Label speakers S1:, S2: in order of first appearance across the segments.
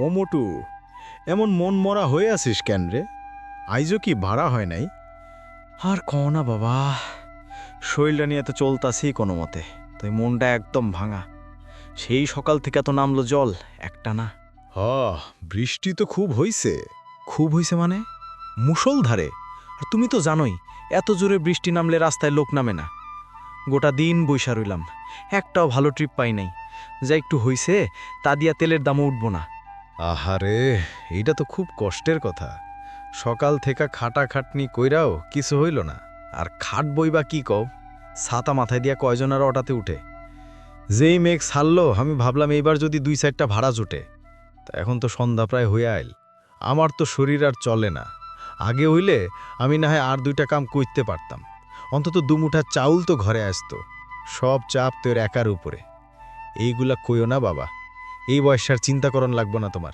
S1: ও মোটু এমন মন মরা হয়ে আছিস কেন রে? আইজও কি ভাড়া হয় নাই? আর কও না বাবা শরীরটা নিয়ে তো চলতাছি কোনো মতে তাই মনটা একদম ভাঙা। সেই সকাল থেকে তো নামলো জল একটা না। হ বৃষ্টি তো খুব হইছে। খুব হইছে মানে? মুষলধারে আর তুমি তো জানোই এত জোরে বৃষ্টি নামলে রাস্তায় লোক নামে না। গোটা দিন বৈশা রইলাম একটাও ভালো ট্রিপ পাই নাই। যা একটু হইছে তা দিয়া তেলের দামও উঠব না। আহারে, এইটা তো খুব কষ্টের কথা। সকাল থেকে খাটা খাটনি কইরাও কিছু হইল না। আর খাট বইবা কি কও? ছাতা মাথায় দিয়া কয়জন আর অটাতে উঠে? যেই মেঘ ছাড়লো, আমি ভাবলাম এইবার যদি দুই সাইডটা ভাড়া জুটে। তা এখন তো সন্ধ্যা প্রায় হয়ে আইল। আমার তো শরীর আর চলে না। আগে হইলে আমি না হয় আর দুইটা কাম করতে পারতাম। অন্তত দুমুঠা চাউল তো ঘরে আসতো। সব চাপ তোর একার উপরে। এইগুলা কইও না বাবা। এই বয়সার চিন্তা করণ লাগবো না তোমার।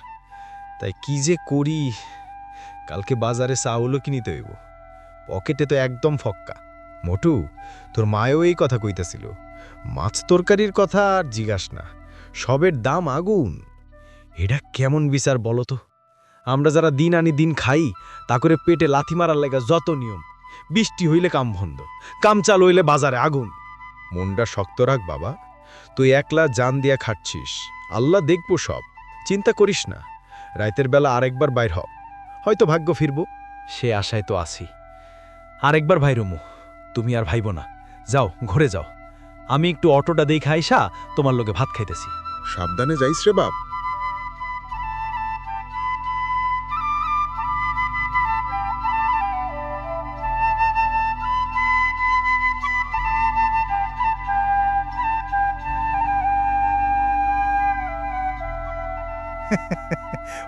S1: তাই কি যে করি, কালকে বাজারে চাউলও কিনিতে হইব। পকেটে তো একদম ফক্কা। মোটু, তোর মায়ও এই কথা কইতাছিল। মাছ তরকারির কথা আর জিজ্ঞাস না। সবের দাম আগুন। এটা কেমন বিচার বলো তো? আমরা যারা দিন আনি দিন খাই, তা করে পেটে লাথি মারার লাগা যত নিয়ম। বৃষ্টি হইলে কাম বন্ধ, কাম চাল হইলে বাজারে আগুন। মনটা শক্ত রাখ বাবা। তুই একলা জান দিয়া খাটছিস। আল্লাহ দেখব সব। চিন্তা করিস না। রাইতের বেলা আরেকবার বাইর হ। হয়তো ভাগ্য ফিরব। সে আশায় তো আসি আরেকবার ভাই রুমু, তুমি আর ভাইব না। যাও, ঘরে যাও। আমি একটু অটোটা দেখে আইসা তোমার লোকে ভাত খাইতেছি।
S2: সাবধানে যাইস রে বাপ।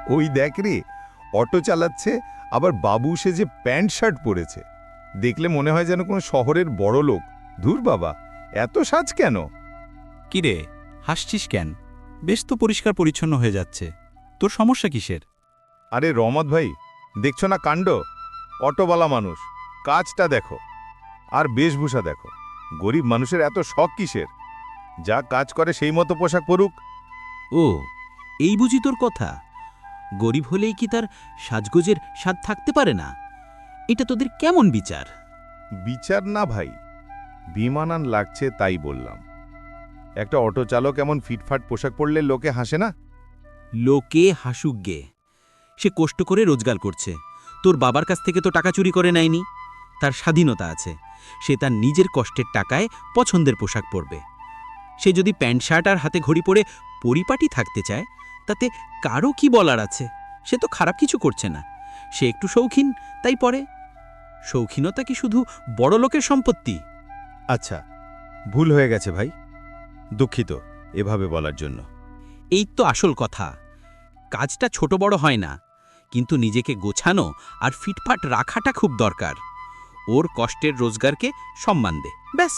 S2: ওই দেখ রে অটো চালাচ্ছে আবার বাবু সে যে প্যান্ট শার্ট পরেছে। দেখলে মনে হয় যেন কোনো শহরের বড় লোক। ধুর বাবা এত সাজ কেন?
S3: কিরে হাসছিস কেন? বেশ তো পরিষ্কার পরিচ্ছন্ন হয়ে যাচ্ছে। তোর সমস্যা কিসের?
S2: আরে রমত ভাই দেখছ না কাণ্ড? অটোওয়ালা মানুষ কাজটা দেখো। আর বেশভূষা দেখো গরিব মানুষের এত শখ কিসের? যা কাজ করে সেই মতো পোশাক পরুক।
S3: ও এই বুঝি তোর কথা। গরিব হলেই কি তার সাজগোজের স্বাদ থাকতে পারে না? এটা তোদের কেমন বিচার?
S2: বিচার না ভাই বিমানান লাগছে তাই বললাম। একটা অটো চালক এমন ফিটফাট পোশাক পরলে লোকে হাসে না?
S3: লোকে হাসুক গে। সে কষ্ট করে রোজগার করছে। তোর বাবার কাছ থেকে তো টাকা চুরি করে নেয়নি। তার স্বাধীনতা আছে। সে তার নিজের কষ্টের টাকায় পছন্দের পোশাক পরবে। সে যদি প্যান্ট শার্ট আর হাতে ঘড়ি পরে পরিপাটি থাকতে চায় তাতে কারও কি বলার আছে? সে তো খারাপ কিছু করছে না। সে একটু শৌখিন তাই পরে। শৌখিনতা কি শুধু বড় লোকের সম্পত্তি?
S4: আচ্ছা ভুল হয়ে গেছে ভাই। দুঃখিত এভাবে বলার জন্য।
S3: এই তো আসল কথা। কাজটা ছোট বড় হয় না কিন্তু নিজেকে গোছানো আর ফিটফাট রাখাটা খুব দরকার। ওর কষ্টের রোজগারকে সম্মান দে ব্যাস।